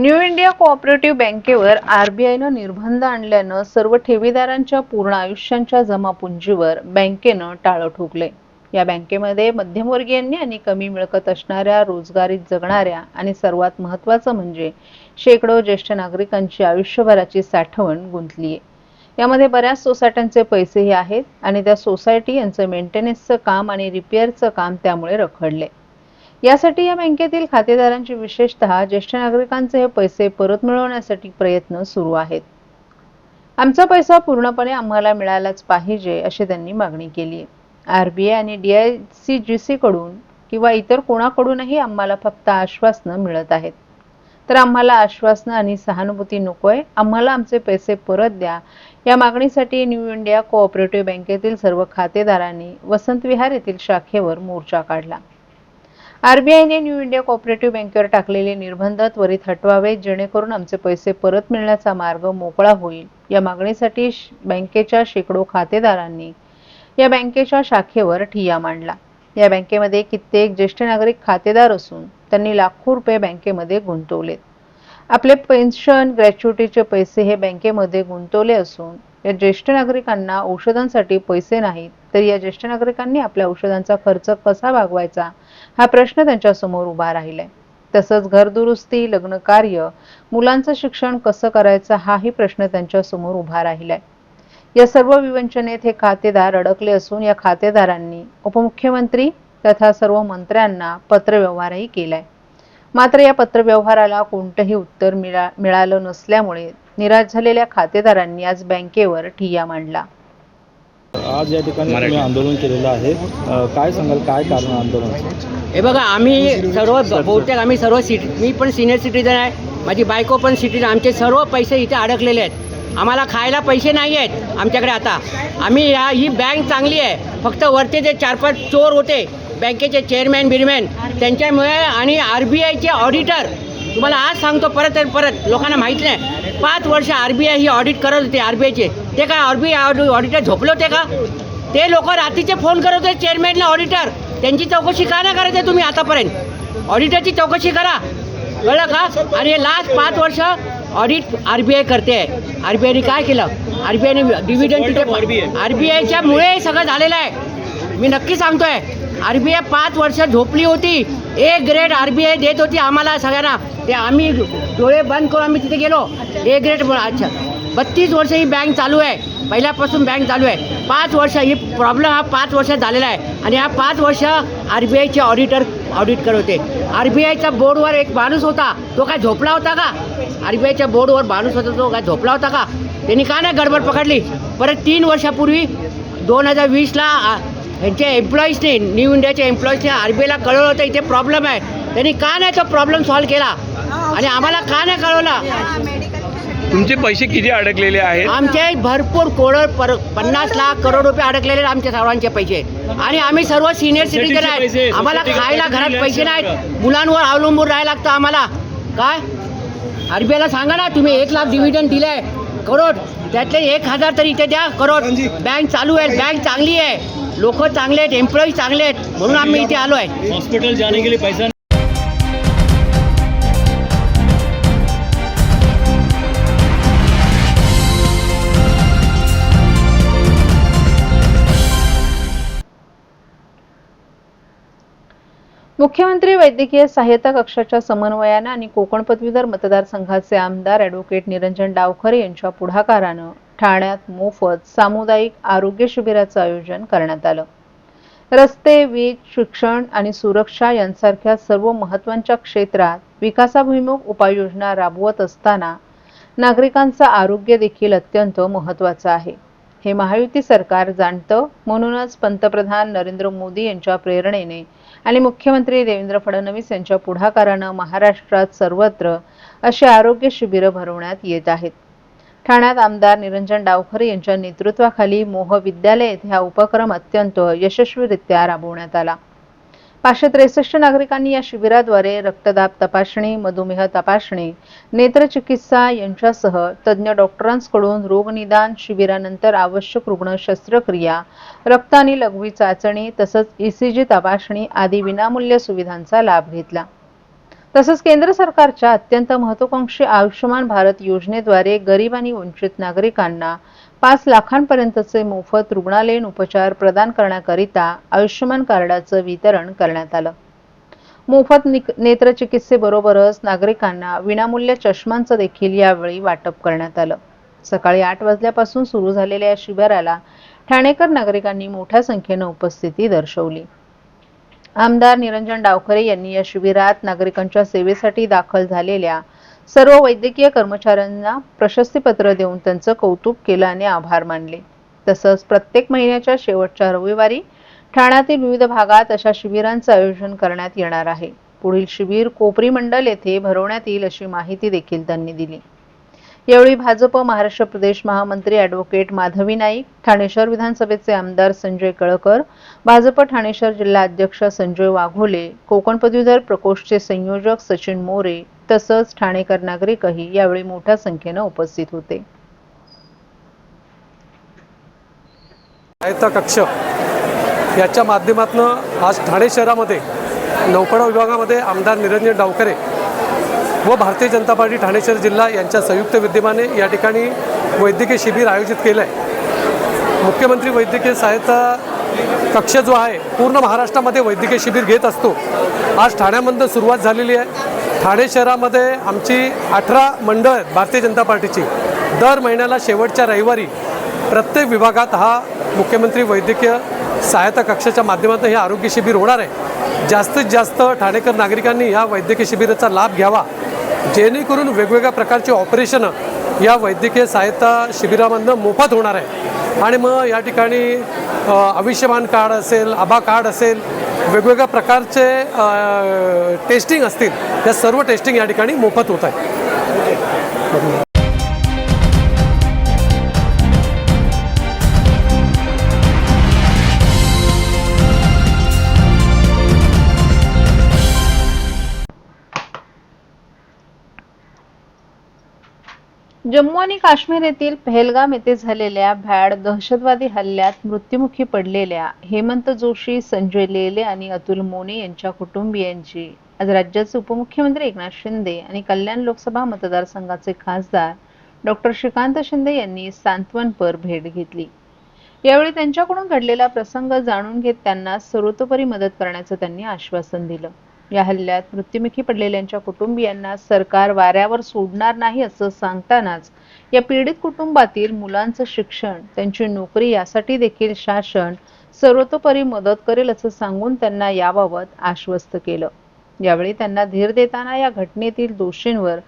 New India cooperative बँकेवर आरबीआयनं निर्बंध आणल्यानं सर्व ठेवीदारांच्या पूर्ण आयुष्यांच्या जमापुंजीवर बँकेनं टाळं ठोकले. या बँकेमध्ये मध्यमवर्गीयांनी आणि कमी मिळकत असणाऱ्या रोजगारीत जगणाऱ्या आणि सर्वात महत्वाचं म्हणजे शेकडो ज्येष्ठ नागरिकांची आयुष्यभराची साठवण गुंतली आहे यामध्ये बऱ्याच सोसायट्यांचे पैसेही आहेत आणि त्या सोसायटी यांचं मेंटेनन्सचं काम आणि रिपेअरचं काम त्यामुळे रखडले. यासाठी या बँकेतील खातेदारांची विशेषतः ज्येष्ठ नागरिकांचे हे पैसे परत मिळवण्यासाठी प्रयत्न सुरू आहेत. आमचा पैसा पूर्णपणे आम्हाला मिळालाच पाहिजे अशी त्यांनी मागणी केली. आरबीआय आणि डीआयसीजीसी कडून किंवा इतर कोणाकडूनही आम्हाला फक्त आश्वासनं मिळत आहेत. तर आम्हाला आश्वासनं आणि सहानुभूती नकोय. आम्हाला आमचे पैसे परत द्या. या मागणीसाठी न्यू इंडिया कोऑपरेटिव्ह बँकेतील सर्व खातेदारांनी वसंत विहार येथील शाखेवर मोर्चा काढला. आरबीआयने न्यू इंडिया कोऑपरेटिव्ह बँकेवर टाकलेले निर्बंध त्वरित हटवावेत जेणेकरून आमचे पैसे परत मिळण्याचा मार्ग मोकळा होईल. या मागणीसाठी बँकेच्या शेकडो खातेदारांनी या बँकेच्या शाखेवर ठिय्या मांडला. या बँकेमध्ये कित्येक ज्येष्ठ नागरिक खातेदार असून त्यांनी लाखो रुपये बँकेमध्ये गुंतवलेत. आपले पेन्शन ग्रॅच्युटीचे पैसे हे बँकेमध्ये गुंतवले असून या ज्येष्ठ नागरिकांना औषधांसाठी पैसे नाहीत तर या ज्येष्ठ नागरिकांनी आपल्या औषधांचा खर्च कसा भागवायचा? हा प्रश्न त्यांच्यासमोर उभा राहिलाय. तसंच घरदुरुस्ती लग्न कार्य मुलांचं शिक्षण कसं करायचं हाही प्रश्न त्यांच्यासमोर उभा राहिलाय. या सर्व विवंचनेत हे खातेदार अडकले असून या खातेदारांनी उपमुख्यमंत्री तथा सर्व मंत्र्यांना पत्रव्यवहारही केलाय. मात्र या पत्रव्यवहाराला कोणतंही उत्तर मिळा मिळालं नसल्यामुळे निराश झालेल्या खातेदारांनी आज बँकेवर ठिय्या मांडला. आज या ठिकाणी तुम्ही आंदोलन केलेलं आहे. काय सांगाल? काय कारण आंदोलनाचं हे बघा आम्ही सर्व बहुतेक आम्ही सर्व सिटी मी पण सिनियर सिटीजन आहे. माझी बायको पण सिटीजन आमचे सर्व पैसे इथे अडकलेले आहेत. आम्हाला खायला पैसे नाही आहेत आमच्याकडे आता. आम्ही ह्या ही बँक चांगली आहे. फक्त वरचे जे चार पाच चोर होते बँकेचे चेअरमॅन बिरमॅन त्यांच्यामुळे आणि आर बी आयचे ऑडिटर तुम्हाला आज सांगतो परत आणि परत. लोकांना माहीत नाही. पाच वर्ष आर बी आय ही ऑडिट करत होते आर बी आयचे. ते काय आर बी आय ऑडिटर झोपले होते का? ते लोक रात्रीचे फोन करत होते चेअरमॅनला ऑडिटर त्यांची चौकशी का नाही करायचं तुम्ही आतापर्यंत? ऑडिटरची चौकशी करा. कळलं का? आणि लास्ट पाच वर्ष ऑडिट आर बी आय करते. आहे आर बी आयने काय केलं? आर बी आयने डिव्हिडंड आर बी आयच्या मुळे हे सगळं झालेलं आहे. मी नक्की सांगतोय. आर बी आय पाच वर्ष झोपली होती. एक ग्रेड आर बी आय देत होती आम्हाला सगळ्यांना. ते आम्ही डोळे बंद करून आम्ही तिथे गेलो. ए ग्रेड अच्छा. बत्तीस वर्ष ही बँक चालू आहे. पहिल्यापासून बँक चालू आहे. पाच वर्ष ही प्रॉब्लेम हा पाच वर्षात झालेला आहे. आणि हा पाच वर्ष आर बी आयचे ऑडिटर ऑडिट करत होते. आर बी आयच्या बोर्डवर एक माणूस होता. तो काय झोपला होता का? आर बी आयच्या बोर्डवर माणूस होता. तो काय झोपला होता का? त्यांनी का नाही गडबड पकडली? परत तीन वर्षापूर्वी दोन हजार वीसला यांच्या एम्प्लॉईजने न्यू इंडियाच्या एम्प्लॉईजने आर बी आयला कळवलं होतं इथे प्रॉब्लेम आहे. त्यांनी का नाही तो प्रॉब्लेम सॉल्व्ह केला? आणि आम्हाला का नाही कळवलं? तुमचे पैसे किती अडकलेले आहेत? आमचे भरपूर करोड पर पन्नास लाख करोड रुपये अडकलेले आहेत आमच्या सर्वांचे पैसे. आणि आम्ही सर्व सिनियर सिटीजन आहेत. आम्हाला खायला घरात दिले पैसे नाहीत. मुलांवर अवलंबून राहायला लागतं आम्हाला. काय? आरबीआयला सांगा ना तुम्ही एक लाख डिव्हिडंड दिलाय करोड. त्यातले एक हजार तरी इथे द्या करोड. बँक चालू आहे बँक चांगली आहे. लोक चांगले आहेत एम्प्लॉई चांगले आहेत म्हणून आम्ही इथे आलो आहे. हॉस्पिटल जाने के लिए पैसा मुख्यमंत्री वैद्यकीय सहाय्यता कक्षाच्या समन्वयानं आणि कोकण पदवीधर मतदारसंघाचे आमदार ॲडव्होकेट निरंजन डावखरे यांच्या पुढाकारानं ठाण्यात मोफत सामुदायिक आरोग्य शिबिराचं आयोजन करण्यात आलं. रस्ते वीज शिक्षण आणि सुरक्षा यांसारख्या सर्व महत्त्वाच्या क्षेत्रात विकासाभिमुख उपाययोजना राबवत असताना नागरिकांचं आरोग्य देखील अत्यंत महत्त्वाचं आहे. हे महायुती सरकार जाणतं म्हणूनच पंतप्रधान नरेंद्र मोदी यांच्या प्रेरणेने आणि मुख्यमंत्री देवेंद्र फडणवीस यांच्या पुढाकारानं महाराष्ट्रात सर्वत्र अशी आरोग्य शिबिरं भरवण्यात येत आहेत. ठाण्यात आमदार निरंजन डावखरे यांच्या नेतृत्वाखाली मोह विद्यालय येथे हा उपक्रम अत्यंत यशस्वीरित्या राबवण्यात आला. पाचशे त्रेसष्ट नागरिकांनी या शिबिराद्वारे रक्तदाब तपासणी मधुमेह तपासणी नेत्रचिकित्सा यांच्यासह तज्ज्ञ डॉक्टरांकडून रोगनिदान शिबिरानंतर आवश्यक रुग्ण शस्त्रक्रिया रक्त आणि लघवी चाचणी तसंच ईसीजी तपासणी आदी विनामूल्य सुविधांचा लाभ घेतला. तसंच केंद्र सरकारच्या अत्यंत महत्वाकांक्षी आयुष्यमान भारत योजनेद्वारे गरीब आणि वंचित नागरिकांना पाच लाखांपर्यंतचे मोफत रुग्णालयीन उपचार प्रदान करण्याकरिता आयुष्यमान कार्डाचं वितरण करण्यात आलं. मोफत नेत्रचिकित्सेबरोबरच नागरिकांना विनामूल्य चष्मांचं देखील यावेळी वाटप करण्यात आलं. सकाळी आठ वाजल्यापासून सुरू झालेल्या या शिबिराला ठाणेकर नागरिकांनी मोठ्या संख्येनं उपस्थिती दर्शवली. आमदार निरंजन डावखरे यांनी या शिबिरात नागरिकांच्या सेवेसाठी दाखल झालेल्या सर्व वैद्यकीय कर्मचाऱ्यांना प्रशस्तीपत्र देऊन त्यांचं कौतुक केलं आणि आभार मानले. तसंच प्रत्येक महिन्याच्या शेवटच्या रविवारी ठाण्यातील विविध भागात अशा शिबिरांचं आयोजन करण्यात येणार आहे. पुढील शिबिर कोपरी मंडल येथे भरवण्यात येईल अशी माहिती देखील त्यांनी दिली. यावेळी भाजप महाराष्ट्र प्रदेश महामंत्री अॅडव्होकेट माधवी नाईक ठाणे शहर विधानसभेचे आमदार संजय कळकर भाजप ठाणे शहर जिल्हा अध्यक्ष संजय वाघोले कोकण पदवीधर प्रकोष्ठचे संयोजक सचिन मोरे तसंच ठाणेकर नागरिकही यावेळी मोठ्या संख्येनं उपस्थित होते. कक्ष याच्या माध्यमातून आज ठाणे शहरामध्ये नौपाडा विभागामध्ये आमदार निरंजन डावकरे व भारतीय जनता पार्टी ठाणे शहर जिल्हा यांच्या संयुक्त विद्यमाने या ठिकाणी वैद्यकीय शिबिर आयोजित केलं आहे मुख्यमंत्री वैद्यकीय सहायता कक्ष जो आहे पूर्ण महाराष्ट्रामध्ये वैद्यकीय शिबिर घेत असतो. आज ठाण्यामध्ये सुरुवात झालेली आहे. ठाणे शहरामध्ये आमची अठरा मंडळ आहेत भारतीय जनता पार्टीची. दर महिन्याला शेवटच्या रविवारी प्रत्येक विभागात हा मुख्यमंत्री वैद्यकीय सहायता कक्षाच्या माध्यमातून हे आरोग्य शिबिर होणार आहे. जास्तीत जास्त ठाणेकर नागरिकांनी या वैद्यकीय शिबिराचा लाभ घ्यावा. जेणेकरून वेगवेगळ्या प्रकारची ऑपरेशनं या वैद्यकीय सहायता शिबिरामधनं मोफत होणार आहे. आणि मग या ठिकाणी आयुष्यमान कार्ड असेल आभा कार्ड असेल वेगवेगळ्या प्रकारचे टेस्टिंग असतील त्या सर्व टेस्टिंग या ठिकाणी मोफत होत आहे. जम्मू आणि काश्मीर येथील पहलगाम येथे झालेल्या भ्याड दहशतवादी हल्ल्यात मृत्युमुखी पडलेल्या हेमंत जोशी संजय लेले आणि अतुल मोने यांच्या कुटुंबियांची. आज राज्याचे उपमुख्यमंत्री एकनाथ शिंदे आणि कल्याण लोकसभा मतदारसंघाचे खासदार डॉक्टर श्रीकांत शिंदे यांनी सांत्वनपर भेट घेतली. यावेळी त्यांच्याकडून घडलेला प्रसंग जाणून घेत त्यांना सर्वतोपरी मदत करण्याचं त्यांनी आश्वासन दिलं. या हल्ल्यात मृत्युमुखी पडलेल्यांच्या कुटुंबियांना सरकार वाऱ्यावर सोडणार नाही असं सांगतानाच या पीडित कुटुंबातील मुलांचं शिक्षण त्यांची नोकरी यासाठी देखील शासन सर्वतोपरी मदत करेल असं सांगून त्यांना याबाबत आश्वस्त केलं. यावेळी त्यांना धीर देताना या घटनेतील दोषींवर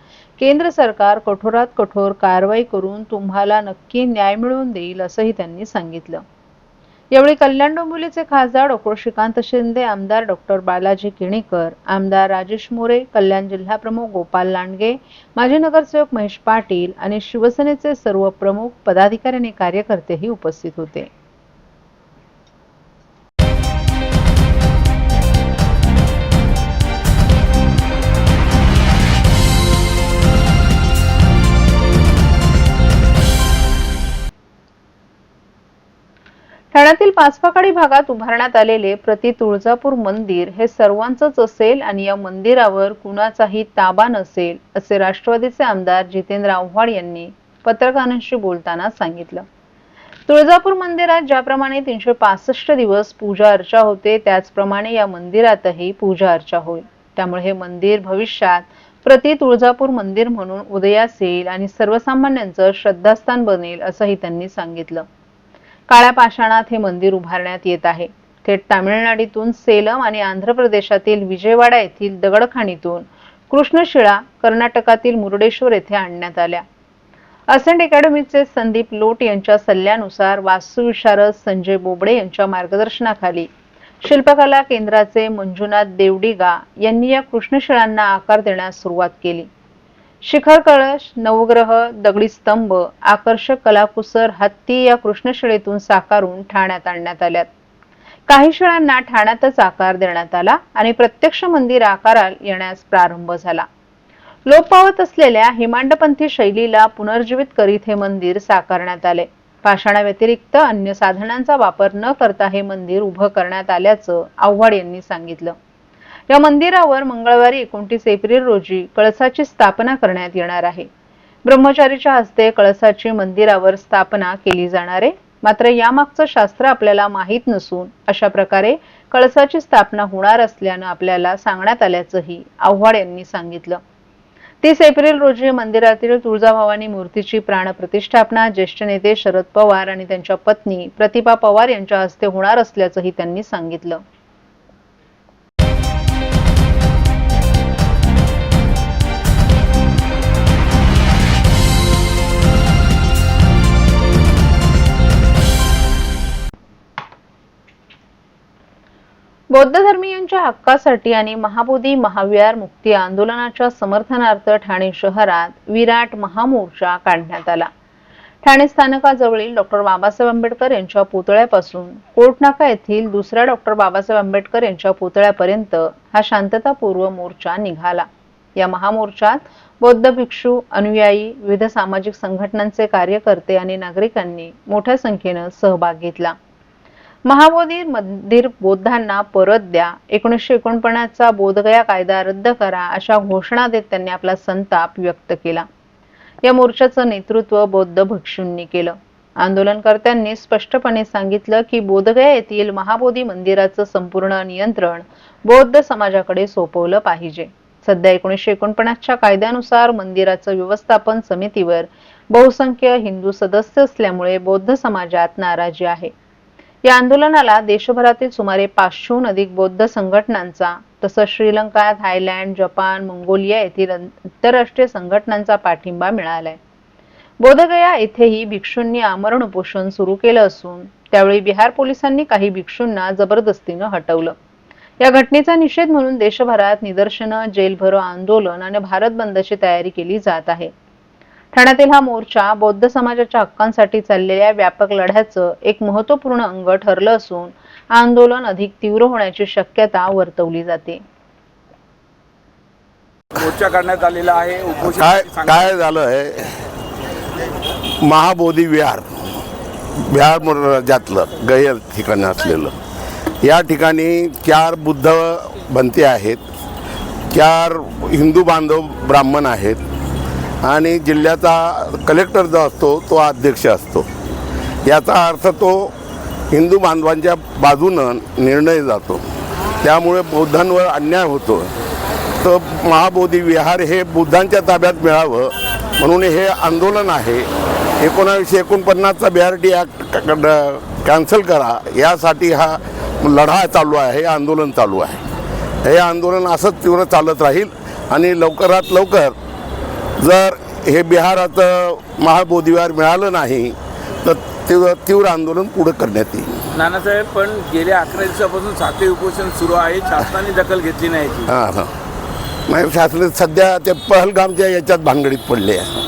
केंद्र सरकार कठोरात कठोर कारवाई करून तुम्हाला नक्की न्याय मिळवून देईल असंही त्यांनी सांगितलं. यावेळी कल्याण डोंबिवलीचे खासदार डॉक्टर श्रीकांत शिंदे आमदार डॉक्टर बालाजी किणीकर आमदार राजेश मोरे कल्याण जिल्हा प्रमुख गोपाल लांडगे माजी नगरसेवक महेश पाटील आणि शिवसेनेचे सर्व प्रमुख पदाधिकारी आणि कार्यकर्तेही उपस्थित होते. ठाण्यातील पाचपाकाडी भागात उभारण्यात आलेले प्रति तुळजापूर मंदिर हे सर्वांचंच असेल आणि या मंदिरावर कुणाचाही ताबा नसेल असे राष्ट्रवादीचे आमदार जितेंद्र आव्हाड यांनी पत्रकारांशी बोलताना सांगितलं. तुळजापूर मंदिरात ज्याप्रमाणे तीनशे पासष्ट दिवस पूजा अर्चा होते त्याचप्रमाणे या मंदिरातही पूजा अर्चा होईल. त्यामुळे हे मंदिर भविष्यात प्रति तुळजापूर मंदिर म्हणून उदयास येईल आणि सर्वसामान्यांचं श्रद्धास्थान बनेल असंही त्यांनी सांगितलं. काळ्या पाषाणात हे मंदिर उभारण्यात येत आहे. थेट तामिळनाडूतून सेलम आणि आंध्र प्रदेशातील विजयवाडा येथील दगडखाणीतून कृष्णशिळा कर्नाटकातील मुरुडेश्वर येथे आणण्यात आल्या. असेंट अकॅडमीचे संदीप लोट यांच्या सल्ल्यानुसार वास्तुविशारद संजय बोबडे यांच्या मार्गदर्शनाखाली शिल्पकला केंद्राचे मंजुनाथ देवडिगा यांनी या कृष्णशिळांना आकार देण्यास सुरुवात केली. शिखर कळश नवग्रह दगडी स्तंभ आकर्षक कलाकुसर हत्ती या कृष्णशिळेतून साकारून ठाण्यात आणण्यात आल्यात. काही शिळांना ठाण्यातच आकार देण्यात आला आणि प्रत्यक्ष मंदिर आकारात येण्यास प्रारंभ झाला. लोप पावत असलेल्या हिमांडपंथी शैलीला पुनर्जीवित करीत हे मंदिर साकारण्यात आले. पाषाणाव्यतिरिक्त अन्य साधनांचा वापर न करता हे मंदिर उभं करण्यात आल्याचं आव्हाड यांनी सांगितलं. या मंदिरावर मंगळवारी एकोणतीस एप्रिल रोजी कळसाची स्थापना करण्यात येणार आहे. ब्रह्मचारीच्या हस्ते कळसाची मंदिरावर स्थापना केली जाणार आहे. मात्र यामागचं शास्त्र आपल्याला माहीत नसून अशा प्रकारे कळसाची स्थापना होणार असल्यानं आपल्याला सांगण्यात आल्याचंही आव्हाड यांनी सांगितलं. तीस एप्रिल रोजी मंदिरातील तुळजाभवानी मूर्तीची प्राणप्रतिष्ठापना ज्येष्ठ नेते शरद पवार आणि त्यांच्या पत्नी प्रतिभा पवार यांच्या हस्ते होणार असल्याचंही त्यांनी सांगितलं. बौद्ध धर्मीयांच्या हक्कासाठी आणि महाबोधी महाविहार मुक्ती आंदोलनाच्या समर्थनार्थ ठाणे शहरात विराट महामोर्चा काढण्यात आला. ठाणे स्थानकाजवळील डॉक्टर बाबासाहेब आंबेडकर यांच्या पुतळ्यापासून कोटनाका येथील दुसऱ्या डॉक्टर बाबासाहेब आंबेडकर यांच्या पुतळ्यापर्यंत हा शांततापूर्व मोर्चा निघाला. या महामोर्चात बौद्ध भिक्षू अनुयायी विविध सामाजिक संघटनांचे कार्यकर्ते आणि नागरिकांनी मोठ्या संख्येनं सहभाग घेतला. महाबोधी मंदिर बौद्धांना परत द्या. एकोणीसशे एकोणपन्नासचा बोधगया कायदा रद्द करा अशा घोषणा देत त्यांनी आपला संताप व्यक्त केला. या मोर्चाचं नेतृत्व बौद्ध भिक्षूंनी केलं. आंदोलनकर्त्यांनी स्पष्टपणे सांगितलं की बोधगया येथील महाबोधी मंदिराचं संपूर्ण नियंत्रण बौद्ध समाजाकडे सोपवलं पाहिजे. सध्या एकोणीसशे एकोणपन्नासच्या कायद्यानुसार मंदिराचं व्यवस्थापन समितीवर बहुसंख्य हिंदू सदस्य असल्यामुळे बौद्ध समाजात नाराजी आहे. या आंदोलनाला देशभरातील सुमारे पाचशेहून अधिक बौद्ध संघटनांचा तसंच श्रीलंका थायलंड जपान मंगोलिया येथील आंतरराष्ट्रीय संघटनांचा पाठिंबा मिळालाय. बोधगया येथेही भिक्षूंनी आमरण उपोषण सुरू केलं असून त्यावेळी बिहार पोलिसांनी काही भिक्षूंना जबरदस्तीनं हटवलं. या घटनेचा निषेध म्हणून देशभरात निदर्शनं जेलभरो आंदोलन आणि भारत बंदची तयारी केली जात आहे. ठाण्यातील हा मोर्चा बौद्ध समाजाच्या हक्कांसाठी चाललेल्या व्यापक लढ्याचं एक महत्त्वपूर्ण अंग ठरलं असून आंदोलन अधिक तीव्र होण्याची शक्यता वर्तवली जाते. मोर्चा काढण्यात आलेला आहे. काय झालं आहे महाबोधी विहार. बिहार राज्यातलं गैर ठिकाणी असलेलं. या ठिकाणी चार बुद्ध बनते आहेत. चार हिंदू बांधव ब्राह्मण आहेत. आणि जिल्ह्याचा कलेक्टर जो असतो तो अध्यक्ष असतो. याचा अर्थ तो हिंदू बांधवांच्या बाजूनं निर्णय जातो. त्यामुळे बौद्धांवर अन्याय होतो. तर महाबोधी विहार हे बुद्धांच्या ताब्यात मिळावं म्हणून हे आंदोलन आहे. एकोणावीसशे एकोणपन्नासचा B R T act cancel करा. यासाठी हा लढा चालू आहे हे आंदोलन चालू आहे. हे आंदोलन असंच तीव्र चालत राहील आणि लवकरात लवकर जर हे बिहाराचं महाबोधी विहार मिळालं नाही तर तीव्र तीव्र आंदोलन पुढं करण्यात येईल. नानासाहेब पण गेल्या अकरा दिवसापासून साखळी उपोषण सुरू आहे शासनाने दखल घेतली नाही. हां हां. नाही शासन सध्या ते पहलगामच्या याच्यात भानगडीत पडले आहे.